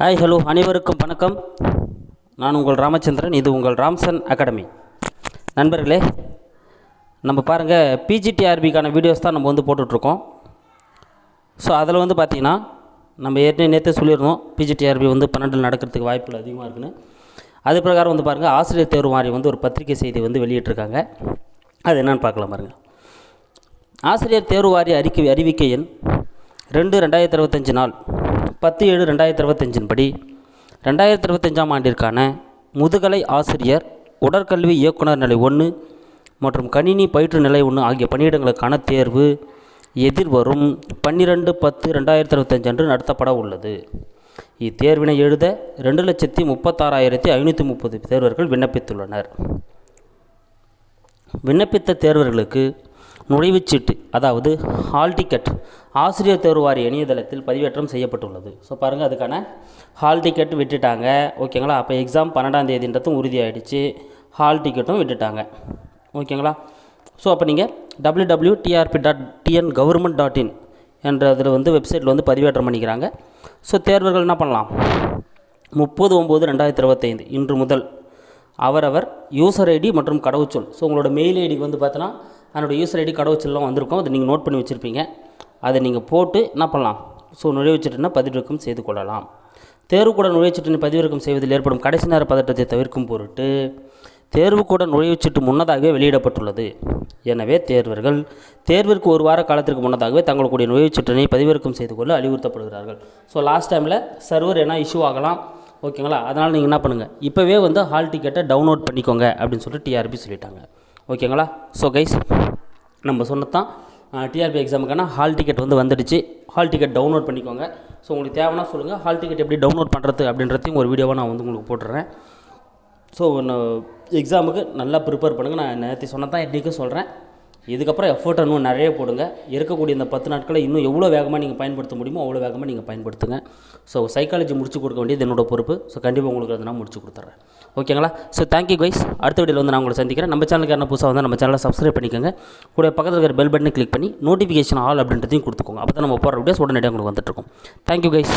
Hi hello அனைவருக்கும் வணக்கம். நான் உங்கள் ராமச்சந்திரன். இது உங்கள் ராம்சன் அகாடமி. நண்பர்களே நம்ம பாருங்கள் பிஜிடிஆர்பிக்கான வீடியோஸ் தான் நம்ம வந்து போட்டுட்ருக்கோம். ஸோ அதில் வந்து பார்த்திங்கன்னா நம்ம ஏற்கனவே நேற்றே சொல்லியிருந்தோம் பிஜிடிஆர்பி வந்து பன்னெண்டில் நடக்கிறதுக்கு வாய்ப்புகள் அதிகமாக இருக்குன்னு. அது பிரகாரம் வந்து பாருங்கள் ஆசிரியர் தேர்வு வாரியம் வந்து ஒரு பத்திரிகை செய்தி வந்து வெளியிட்டிருக்காங்க. அது என்னென்னு பார்க்கலாம் பாருங்கள் ஆசிரியர் தேர்வு வாரிய அறிக்கை அறிவிக்கை எண் ரெண்டு ரெண்டாயிரத்தி இருபத்தஞ்சு நாள். பத்து ஏழு ரெண்டாயிரத்தி இருபத்தஞ்சின் படி ரெண்டாயிரத்தி இருபத்தஞ்சாம் ஆண்டிற்கான முதுகலை ஆசிரியர் உடற்கல்வி இயக்குனர் நிலை ஒன்று மற்றும் கணினி பயிற்று நிலை ஒன்று ஆகிய பணியிடங்களுக்கான தேர்வு எதிர்வரும் பன்னிரெண்டு பத்து ரெண்டாயிரத்தி இருபத்தஞ்சு அன்று நடத்தப்பட உள்ளது. இத்தேர்வினை எழுத ரெண்டு லட்சத்தி முப்பத்தாறாயிரத்தி ஐநூற்றி முப்பது தேர்வர்கள் விண்ணப்பித்துள்ளனர். விண்ணப்பித்த தேர்வர்களுக்கு நுழைவுச்சீட்டு அதாவது ஹால் டிக்கெட் ஆசிரியர் தேர்வு வாரிய இணையதளத்தில் பதிவேற்றம் செய்யப்பட்டுள்ளது. ஸோ பாருங்கள் அதுக்கான ஹால் டிக்கெட் விட்டுட்டாங்க. ஓகேங்களா அப்போ எக்ஸாம் பன்னெண்டாம் தேதின்றதும் உறுதியாயிடுச்சு. ஹால் டிக்கெட்டும் விட்டுட்டாங்க. ஓகேங்களா ஸோ அப்போ நீங்கள் W W TRB dot TN government dot in என்ற இதில் வந்து வெப்சைட்டில் வந்து பதிவேற்றம் பண்ணிக்கிறாங்க. ஸோ தேர்வர்கள் என்ன பண்ணலாம்? முப்பது ஒம்பது ரெண்டாயிரத்தி இருபத்தைந்து இன்று முதல் அவரவர் யூசர் ஐடி மற்றும் கடவுச்சொல். ஸோ உங்களோட மெயில் ஐடிக்கு வந்து பார்த்தோன்னா அதனோட யூசர் ஐடி கடவுச்சொல்லாம் வந்திருக்கும். அதை நீங்கள் நோட் பண்ணி வச்சுருப்பீங்க. அதை நீங்கள் போட்டு என்ன பண்ணலாம்? ஸோ நுழைவுச்சீட்டுனா பதிவிறக்கம் செய்து கொள்ளலாம். தேர்வுக்கூட நுழைவுச்சீட்டினை பதிவிறக்கம் செய்வதில் ஏற்படும் கடைசி நேர பதட்டத்தை தவிர்க்கும் பொருட்டு தேர்வுக்கூட நுழைவுச்சீட்டு முன்னதாகவே வெளியிடப்பட்டுள்ளது. எனவே தேர்வர்கள் தேர்விற்கு ஒரு வார காலத்திற்கு முன்னதாகவே தங்களுடைய நுழைவுச்சீட்டினை பதிவிறக்கம் செய்து கொள்ள அறிவுறுத்தப்படுகிறார்கள். ஸோ லாஸ்ட் டைமில் சர்வர் என்ன இஷ்யூ ஆகலாம்? ஓகேங்களா? அதனால் நீங்கள் என்ன பண்ணுங்கள் இப்போவே வந்து ஹால் டிக்கெட்டை டவுன்லோட் பண்ணிக்கோங்க அப்படின்னு சொல்லிட்டு டிஆர்பி சொல்லிட்டாங்க. ஓகேங்களா? ஸோ கைஸ் நம்ம சொன்னதான் டிஆர்பி எக்ஸாமுக்கான ஹால் டிக்கெட் வந்து வந்துடுச்சு. ஹால் டிக்கெட் டவுன்லோட் பண்ணிக்கோங்க. ஸோ உங்களுக்கு தேவைன்னா சொல்லுங்கள் ஹால் டிக்கெட் எப்படி டவுன்லோட் பண்ணுறது அப்படின்றதையும் ஒரு வீடியோவாக நான் வந்து உங்களுக்கு போட்டுறேன். ஸோ எக்ஸாமுக்கு நல்லா ப்ரிப்பேர் பண்ணுங்கள் நான் நேற்று சொன்னதான் இன்றைக்கும் சொல்கிறேன் இதுக்கப்புறம் எஃபர்ட் இன்னும் நிறைய போடுங்க. இருக்கக்கூடிய இந்த பத்து நாட்களை இன்னும் எவ்வளோ வேகமாக நீங்கள் பயன்படுத்த முடியுமோ அவ்வளோ வேகமாக நீங்கள் பயன்படுத்துங்க. ஸோ சைக்காலஜி முடிச்சு கொடுக்க வேண்டியது என்னோட பொறுப்பு. ஸோ கண்டிப்பாக உங்களுக்கு அதை நான் முடிச்சு கொடுத்துட்றேன் ஓகேங்களா ஸோ தேங்க்யூ கைஸ் அடுத்த வீடியோவில் வந்து நான் உங்களை சந்திக்கிறேன். நம்ம சேனலுக்கு என்ன புதுசாக வந்து நம்ம சேனலை சப்ஸ்கிரைப் பண்ணிக்கோங்க. கூட பக்கத்தில் இருக்கிற பெல் பட்டனை கிளிக் பண்ணி நோட்டிஃபிகேஷன் ஆல் அப்படின்றதையும் கொடுத்துக்கோங்க. அப்போ தான் நம்ம போகிற வீடியோஸ் உடனடியாக உங்களுக்கு வந்துட்டுருக்கோம் தேங்க்யூ கைஸ்